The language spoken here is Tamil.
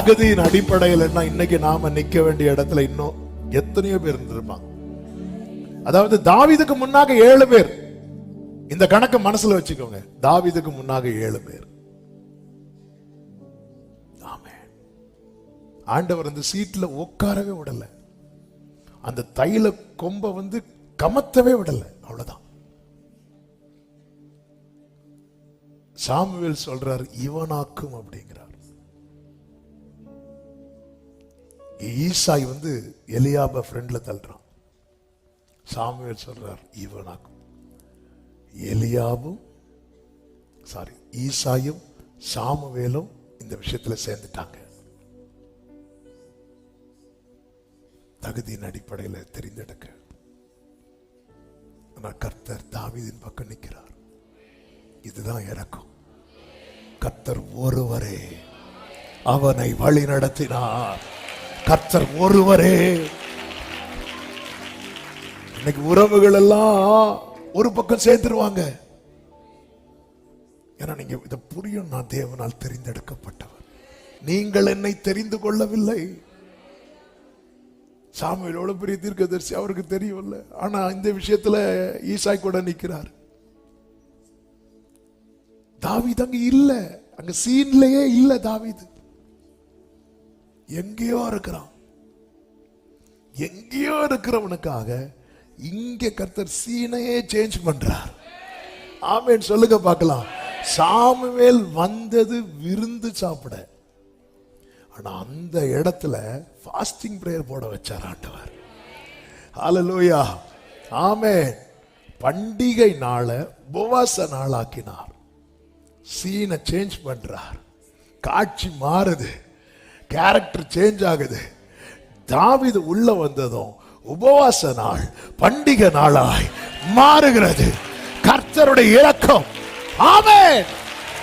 தகுதியின் அடிப்படையில் என்ன இன்னைக்கு நாம நிக்க வேண்டிய இடத்துல இன்னும் எத்தனையோ பேர் இருந்திருப்பாங்க. அதாவது தாவிதுக்கு முன்னாக ஏழு பேர். இந்த கணக்கு மனசுல வச்சுக்கோங்க. தாவிதுக்கு முன்னாக ஏழு பேர். ஆண்டவர் அந்த சீட்ல உட்காரவே விடல. அந்த தைல கொம்ப வந்து கமத்தவே விடல. அவ்வளவுதான். சாமுவேல் சொல்றார் இவனாக்கும் அப்படிங்கிற ஈசாய் வந்து எலியாப ஃப்ரெண்டில் தள்ளுறான். சாமுவேல் சொல்றார் இவனாக்கும் எலியாவும் சாரி ஈசாயும் சாமுவேலும் இந்த விஷயத்துல சேர்ந்துட்டாங்க. தகுதியின் அடிப்படையில் தெரிந்தெடுக்க. ஆனா கர்த்தர் தாவிதின் பக்கம் நிற்கிறார். இதுதான் இறக்கும். கர்த்தர் ஒருவரே அவனை வழி நடத்தினார் கர்த்தர் ஒருவரே. இன்னைக்கு உறவுகள் எல்லாம் ஒரு பக்கம் சேர்த்துருவாங்க ஏன்னா நீங்க இதை புரியும் நான் தேவனால் தெரிந்தெடுக்கப்பட்டவர். நீங்கள் என்னை தெரிந்து கொள்ளவில்லை. சாமியில் எவ்வளவு பெரிய தீர்க்கதரிசி அவருக்கு தெரியவில்ல ஆனா இந்த விஷயத்துல ஈசாய் கூட நிற்கிறார். தாவித் அங்க இல்ல. அங்க சீன்லயே இல்ல தாவிது. எங்கேயோ இருக்கிறான். எங்கேயோ இருக்கிறவனுக்காக இங்க கர்த்தர் சீனையே சேஞ்ச் பண்றார். ஆமேன் சொல்லுங்க பார்க்கலாம். சாமுவேல் வந்தது விருந்து சாப்பிட. ஆனா அந்த இடத்துல ஃபாஸ்டிங் ப்ரேயர் போட வச்சார் ஆண்டவர். ஹalleluya ஆமென். பண்டிகை நாளை உபவாச நாளாக்கினார். சீனை சேஞ்ச் பண்றார். காட்சி மாறுது. கேரக்டர் சேஞ்ச் ஆகுது. தாவிது உள்ள வந்ததும் உபவாச நாள் பண்டிகை நாளாய் மாறுகிறது. கர்த்தருடைய இறக்கம் ஆமே